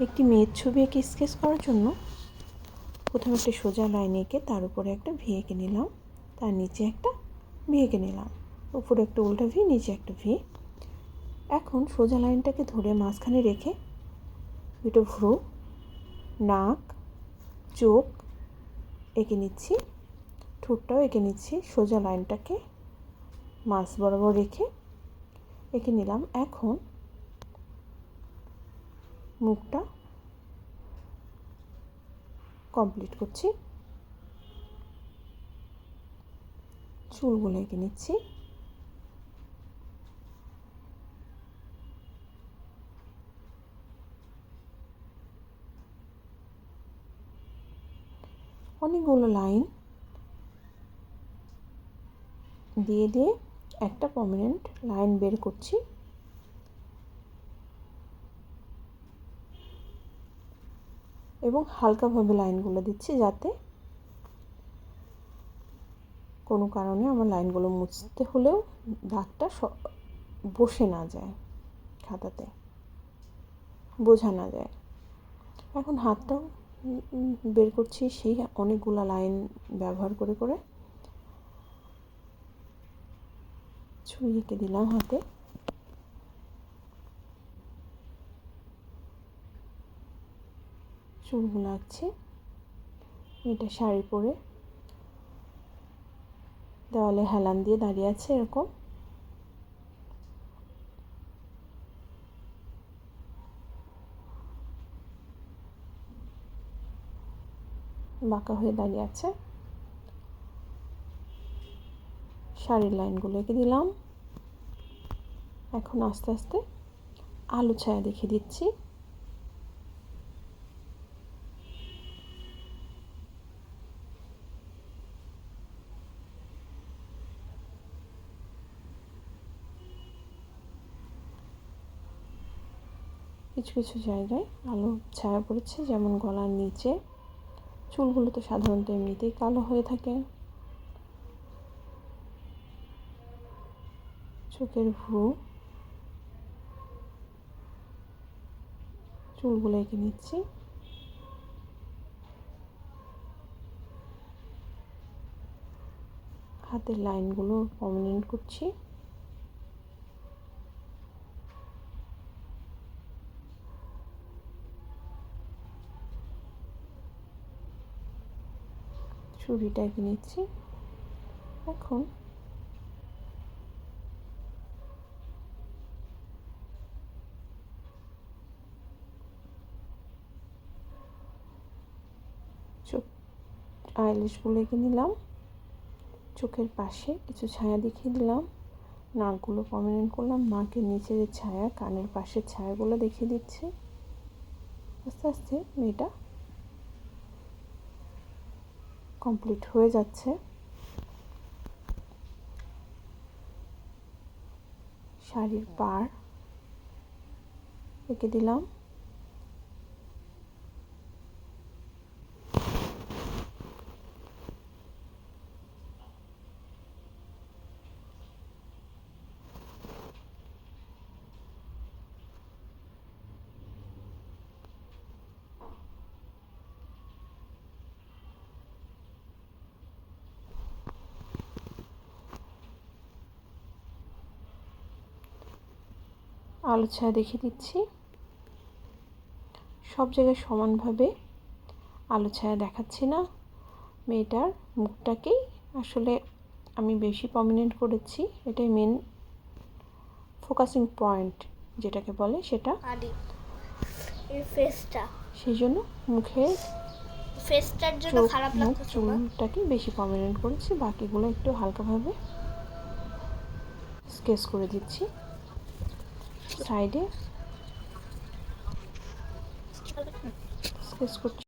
একটি মেয়ের ছবি এঁকে স্কেচ করার জন্য প্রথমে একটা সোজা লাইন এঁকে তার উপরে একটা ভি এঁকে নিলাম। তার নিচে একটা ভি এঁকে নিলাম। উপরে একটা উল্টা ভি নিচে একটা ভি এখন সোজা লাইনটাকে ধরে মাঝখানে রেখে দুটো ভ্রু, নাক, চোখ এঁকে নিচ্ছি। ঠোঁটটাও এঁকে নিচ্ছি। সোজা লাইনটাকে মাছ বরাবর রেখে এঁকে নিলাম। এখন মুখটা কমপ্লিট করছি। চুলগুলো এঁকে নিচ্ছি। অনেকগুলো লাইন দিয়ে দিয়ে একটা পার্মানেন্ট লাইন বের করছি। এবং হালকাভাবে লাইনগুলো দিচ্ছি যাতে কোনো কারণে আমার লাইনগুলো মুছতে হলেও দাগটা বসে না যায় খাতাতে, বোঝা না যায়। এখন হাতটাও বের করছি সেই অনেকগুলো লাইন ব্যবহার করে করে। এঁকে দিলাম হাতে। চুলগুলো আঁকছি এটা শাড়ি পরে। দেওয়ালে হেলান দিয়ে দাঁড়িয়ে আছে এরকম। বাঁকা হয়ে দাঁড়িয়ে আছে। শাড়ির লাইনগুলো এঁকে দিলাম। এখন আস্তে আস্তে আলু ছায়া দেখিয়ে দিচ্ছি। কিছু কিছু জায়গায় আলো ছায়া পড়েছে, যেমন গলার নিচে। চুলগুলো তো সাধারণত এমনিতেই কালো হয়ে থাকে। চোখের ভ্রু। চুলগুলো এঁকে নিচ্ছি। হাতের লাইনগুলো পার্মানেন্ট করছি। ছুরিটা নিচ্ছি। এখন চোখ আইলিশগুলো এঁকে নিলাম। চোখের পাশে কিছু ছায়া দেখিয়ে দিলাম। নাকগুলো পার্মানেন্ট করলাম। নাকের নিচের ছায়া, কানের পাশের ছায়াগুলো দেখিয়ে দিচ্ছি। আস্তে আস্তে মেয়েটা কমপ্লিট হয়ে যাচ্ছে। শাড়ির পাড় এঁকে দিলাম। আলো ছায়া দেখিয়ে দিচ্ছি। সব জায়গায় সমানভাবে আলো ছায়া দেখাচ্ছি না। মেয়েটার মুখটাকেই আসলে আমি বেশি প্রমিনেন্ট করেছি। এটাই মেন ফোকাসিং পয়েন্ট যেটাকে বলে সেটা। ফেসটা সেই জন্য মুখের ফেসটার জন্য খারাপ মুখ লাগতেছে চুলটাকে বেশি প্রমিনেন্ট করেছি। বাকিগুলো একটু হালকাভাবে স্কেচ করে দিচ্ছি। সাইডে। স্কেচ করছি।